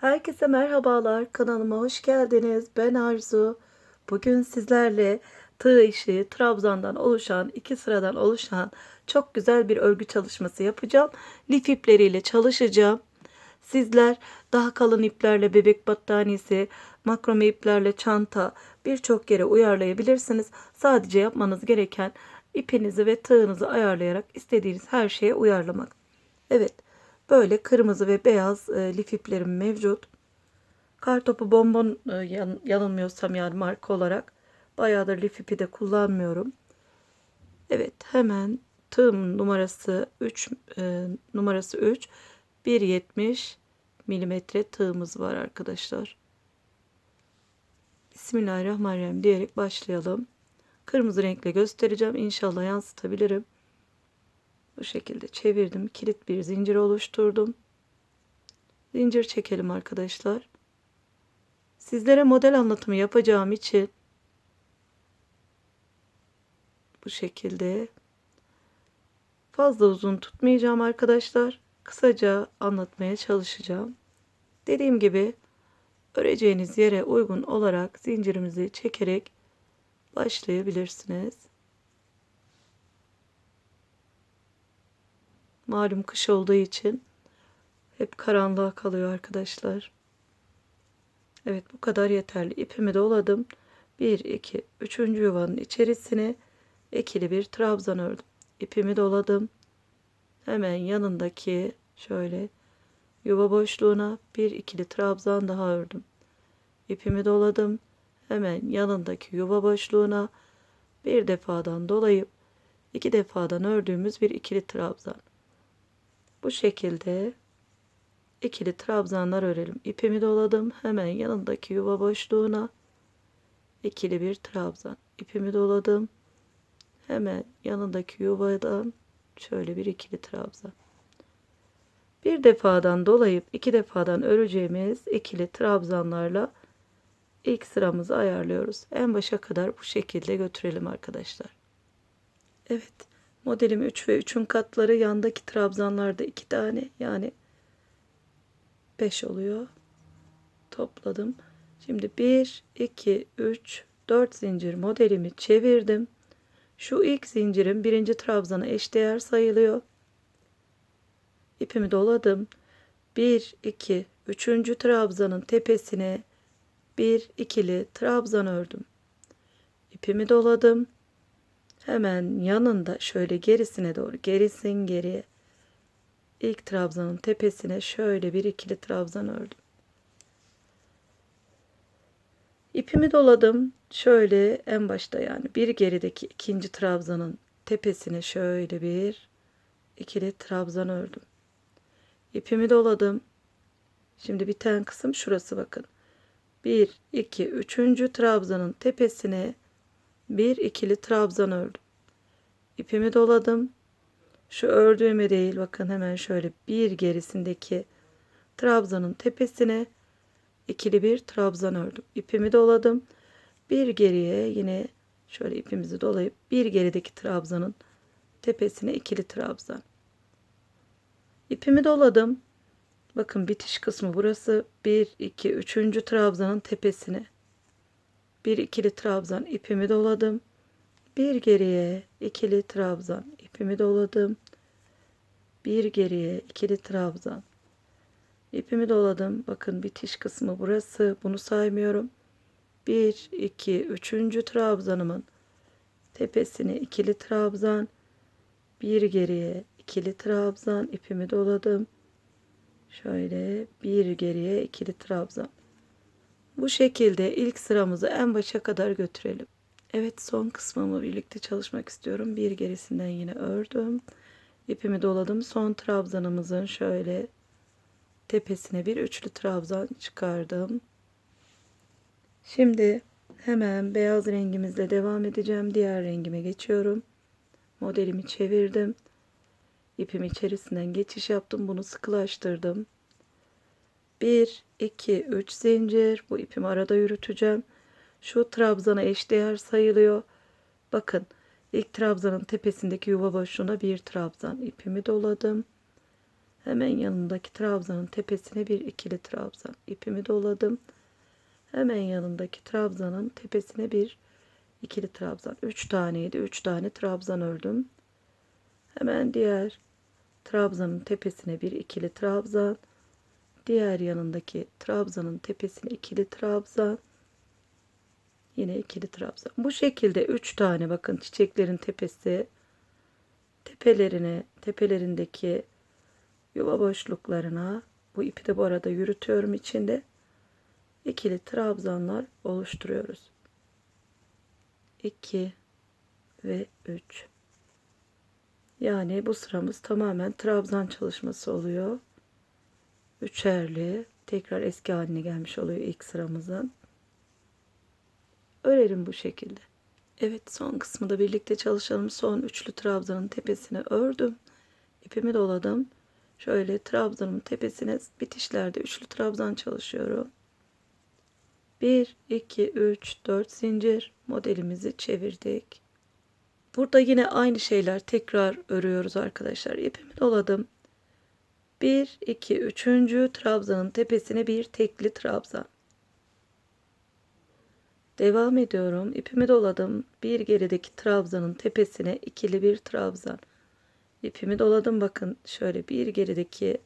Herkese merhabalar. Kanalıma hoş geldiniz. Ben Arzu. Bugün sizlerle tığ işi trabzandan oluşan, iki sıradan oluşan çok güzel bir örgü çalışması yapacağım. Lif ipleriyle çalışacağım. Sizler daha kalın iplerle bebek battaniyesi, makrome iplerle çanta birçok yere uyarlayabilirsiniz. Sadece yapmanız gereken ipinizi ve tığınızı ayarlayarak istediğiniz her şeye uyarlamak. Evet, böyle kırmızı ve beyaz e, lif iplerim mevcut. Kartopu bonbon e, yan, yanılmıyorsam yani marka olarak bayağıdır lif ipi de kullanmıyorum. Evet, hemen tığım numarası 3 e, numarası 3 1.70 milimetre tığımız var arkadaşlar. Bismillahirrahmanirrahim diyerek başlayalım. Kırmızı renkle göstereceğim. İnşallah yansıtabilirim. Bu şekilde çevirdim. Kilit bir zincir oluşturdum. Zincir çekelim arkadaşlar. Sizlere model anlatımı yapacağım için bu şekilde fazla uzun tutmayacağım arkadaşlar. Kısaca anlatmaya çalışacağım. Dediğim gibi öreceğiniz yere uygun olarak zincirimizi çekerek başlayabilirsiniz. Malum kış olduğu için hep karanlığa kalıyor arkadaşlar. Evet bu kadar yeterli. İpimi doladım. 1, 2, 3. yuvanın içerisine ikili bir trabzan ördüm. İpimi doladım. Hemen yanındaki şöyle yuva boşluğuna bir ikili trabzan daha ördüm. İpimi doladım. Hemen yanındaki yuva boşluğuna bir defadan dolayıp iki defadan ördüğümüz bir ikili trabzan. Bu şekilde ikili trabzanlar örelim. İpimi doladım. Hemen yanındaki yuva boşluğuna ikili bir trabzan. İpimi doladım. Hemen yanındaki yuvadan şöyle bir ikili trabzan. Bir defadan dolayıp iki defadan öreceğimiz ikili trabzanlarla ilk sıramızı ayarlıyoruz. En başa kadar bu şekilde götürelim arkadaşlar. Evet. Modelim 3 ve 3'ün katları yandaki trabzanlarda 2 tane yani 5 oluyor. Topladım. Şimdi 1, 2, 3, 4 zincir modelimi çevirdim. Şu ilk zincirin birinci trabzana eşdeğer sayılıyor. İpimi doladım. 1, 2, 3. trabzanın tepesine bir ikili trabzan ördüm. İpimi doladım. Hemen yanında şöyle gerisine doğru gerisin geriye. İlk trabzanın tepesine şöyle bir ikili trabzan ördüm. İpimi doladım. Şöyle en başta yani bir gerideki ikinci trabzanın tepesine şöyle bir ikili trabzan ördüm. İpimi doladım. Şimdi biten kısım şurası bakın. 1 2 3. trabzanın tepesine bir ikili trabzan ördüm. İpimi doladım. Şu ördüğüme değil bakın hemen şöyle bir gerisindeki trabzanın tepesine ikili bir trabzan ördüm. İpimi doladım. Bir geriye yine şöyle ipimizi dolayıp bir gerideki trabzanın tepesine ikili trabzan. İpimi doladım. Bakın bitiş kısmı burası. 1 2 3. trabzanın tepesine bir ikili trabzan ipimi doladım. Bir geriye ikili trabzan ipimi doladım. Bir geriye ikili trabzan ipimi doladım. Bakın bitiş kısmı burası. Bunu saymıyorum. 1 2 3. trabzanımın tepesine ikili trabzan bir geriye ikili trabzan ipimi doladım. Şöyle bir geriye ikili trabzan. Bu şekilde ilk sıramızı en başa kadar götürelim. Evet son kısmımı birlikte çalışmak istiyorum. Bir gerisinden yine ördüm. İpimi doladım. Son trabzanımızın şöyle tepesine bir üçlü trabzan çıkardım. Şimdi hemen beyaz rengimizle devam edeceğim. Diğer rengime geçiyorum. Modelimi çevirdim. İpim içerisinden geçiş yaptım. Bunu sıkılaştırdım. 1, 2, 3 zincir. Bu ipimi arada yürüteceğim. Şu trabzana eşdeğer sayılıyor. Bakın ilk trabzanın tepesindeki yuva boşluğuna bir trabzan ipimi doladım. Hemen yanındaki trabzanın tepesine bir ikili trabzan. İpimi doladım. Hemen yanındaki trabzanın tepesine bir ikili trabzan. Üç taneydi. Üç tane trabzan ördüm. Hemen diğer trabzanın tepesine bir ikili trabzan. Diğer yanındaki trabzanın tepesine ikili trabzan. Yine ikili trabzan. Bu şekilde üç tane bakın çiçeklerin tepesi tepelerine, tepelerindeki yuva boşluklarına bu ipi de bu arada yürütüyorum içinde. ikili trabzanlar oluşturuyoruz. 2 ve 3. Yani bu sıramız tamamen trabzan çalışması oluyor. Üçerli tekrar eski haline gelmiş oluyor ilk sıramızın. Örelim bu şekilde. Evet son kısmı da birlikte çalışalım. Son üçlü trabzanın tepesine ördüm. İpimi doladım. Şöyle trabzanın tepesine bitişlerde üçlü trabzan çalışıyorum. 1, 2, 3, 4 zincir modelimizi çevirdik. Burada yine aynı şeyler tekrar örüyoruz arkadaşlar. İpimi doladım. 1, 2, 3. trabzanın tepesine bir tekli trabzan. Devam ediyorum. İpimi doladım. Bir gerideki trabzanın tepesine ikili bir trabzan. İpimi doladım. Bakın şöyle bir gerideki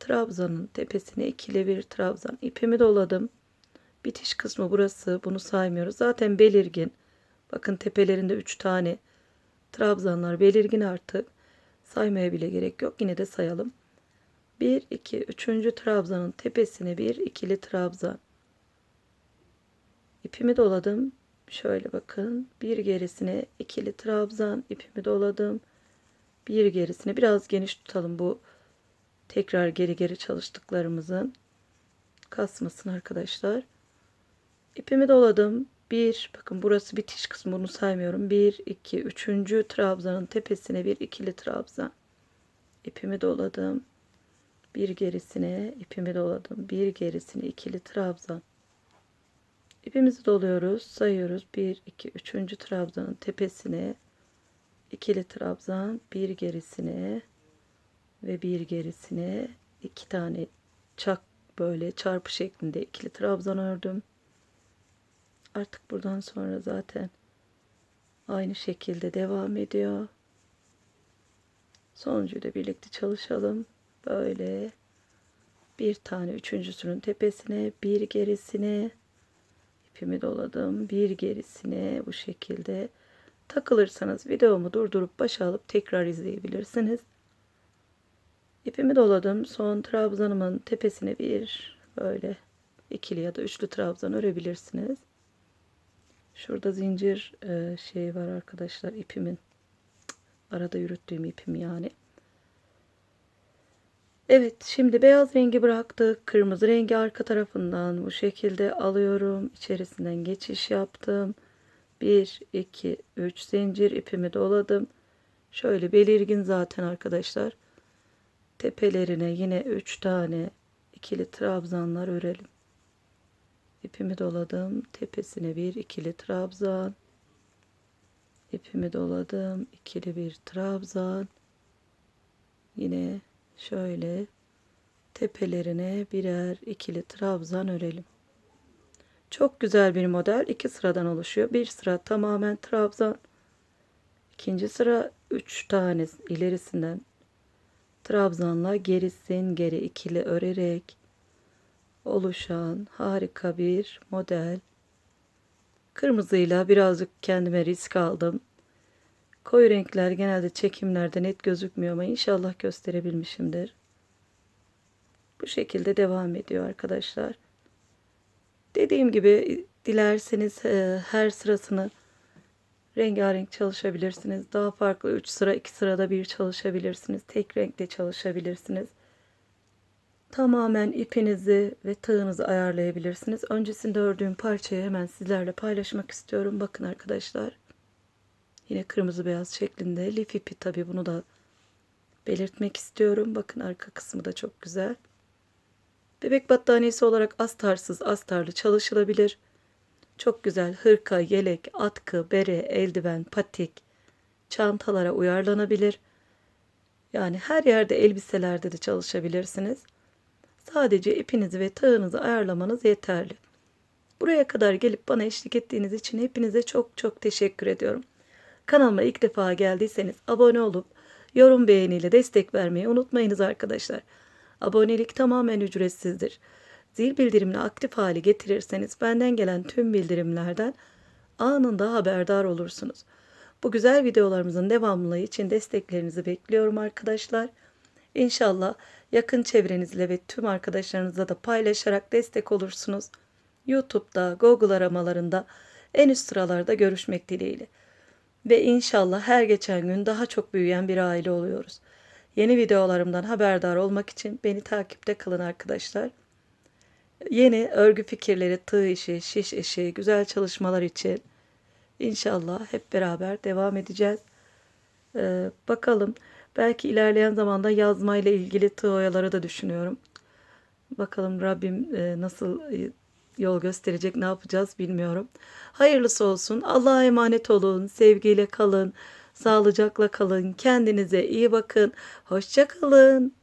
trabzanın tepesine ikili bir trabzan. İpimi doladım. Bitiş kısmı burası. Bunu saymıyoruz. Zaten belirgin. Bakın tepelerinde 3 tane trabzanlar belirgin artık. Saymaya bile gerek yok. Yine de sayalım. 1, 2, 3. trabzanın tepesine bir ikili trabzan. İpimi doladım. Şöyle bakın. Bir gerisine ikili trabzan ipimi doladım. Bir gerisine biraz geniş tutalım bu tekrar geri geri çalıştıklarımızın kasmasın arkadaşlar. İpimi doladım. Bir bakın burası bitiş kısmı bunu saymıyorum. Bir, iki, üçüncü trabzanın tepesine bir ikili trabzan. İpimi doladım. Bir gerisine ipimi doladım. Bir gerisine ikili trabzan. İpimizi doluyoruz. Sayıyoruz. 1, 2, 3. trabzanın tepesine ikili trabzan, bir gerisine ve bir gerisine iki tane çak böyle çarpı şeklinde ikili trabzan ördüm. Artık buradan sonra zaten aynı şekilde devam ediyor. Sonuncuyu da birlikte çalışalım. Böyle bir tane üçüncüsünün tepesine, bir gerisine ipimi doladım. Bir gerisine bu şekilde takılırsanız videomu durdurup başa alıp tekrar izleyebilirsiniz. İpimi doladım. Son trabzanımın tepesine bir böyle ikili ya da üçlü trabzan örebilirsiniz. Şurada zincir şey var arkadaşlar ipimin. Arada yürüttüğüm ipim yani. Evet şimdi beyaz rengi bıraktık. Kırmızı rengi arka tarafından bu şekilde alıyorum. İçerisinden geçiş yaptım. 1, 2, 3 zincir ipimi doladım. Şöyle belirgin zaten arkadaşlar. Tepelerine yine 3 tane ikili trabzanlar örelim. İpimi doladım. Tepesine bir ikili trabzan. İpimi doladım. ikili bir trabzan. Yine şöyle tepelerine birer ikili trabzan örelim. Çok güzel bir model. iki sıradan oluşuyor. Bir sıra tamamen trabzan. İkinci sıra üç tane ilerisinden trabzanla gerisin geri ikili örerek oluşan harika bir model. Kırmızıyla birazcık kendime risk aldım. Koyu renkler genelde çekimlerde net gözükmüyor ama inşallah gösterebilmişimdir. Bu şekilde devam ediyor arkadaşlar. Dediğim gibi dilerseniz e, her sırasını rengarenk çalışabilirsiniz. Daha farklı 3 sıra 2 sırada bir çalışabilirsiniz. Tek renkte çalışabilirsiniz. Tamamen ipinizi ve tığınızı ayarlayabilirsiniz. Öncesinde ördüğüm parçayı hemen sizlerle paylaşmak istiyorum. Bakın arkadaşlar. Yine kırmızı beyaz şeklinde lif ipi tabi bunu da belirtmek istiyorum. Bakın arka kısmı da çok güzel. Bebek battaniyesi olarak astarsız astarlı çalışılabilir. Çok güzel hırka, yelek, atkı, bere, eldiven, patik, çantalara uyarlanabilir. Yani her yerde elbiselerde de çalışabilirsiniz. Sadece ipinizi ve tığınızı ayarlamanız yeterli. Buraya kadar gelip bana eşlik ettiğiniz için hepinize çok çok teşekkür ediyorum. Kanalıma ilk defa geldiyseniz abone olup yorum beğeniyle destek vermeyi unutmayınız arkadaşlar. Abonelik tamamen ücretsizdir. Zil bildirimini aktif hale getirirseniz benden gelen tüm bildirimlerden anında haberdar olursunuz. Bu güzel videolarımızın devamlılığı için desteklerinizi bekliyorum arkadaşlar. İnşallah yakın çevrenizle ve tüm arkadaşlarınızla da paylaşarak destek olursunuz. YouTube'da, Google aramalarında en üst sıralarda görüşmek dileğiyle. Ve inşallah her geçen gün daha çok büyüyen bir aile oluyoruz. Yeni videolarımdan haberdar olmak için beni takipte kalın arkadaşlar. Yeni örgü fikirleri, tığ işi, şiş işi, güzel çalışmalar için inşallah hep beraber devam edeceğiz. Ee, bakalım belki ilerleyen zamanda yazmayla ilgili tığ oyaları da düşünüyorum. Bakalım Rabbim e, nasıl e, yol gösterecek ne yapacağız bilmiyorum. Hayırlısı olsun. Allah'a emanet olun. Sevgiyle kalın. Sağlıcakla kalın. Kendinize iyi bakın. Hoşça kalın.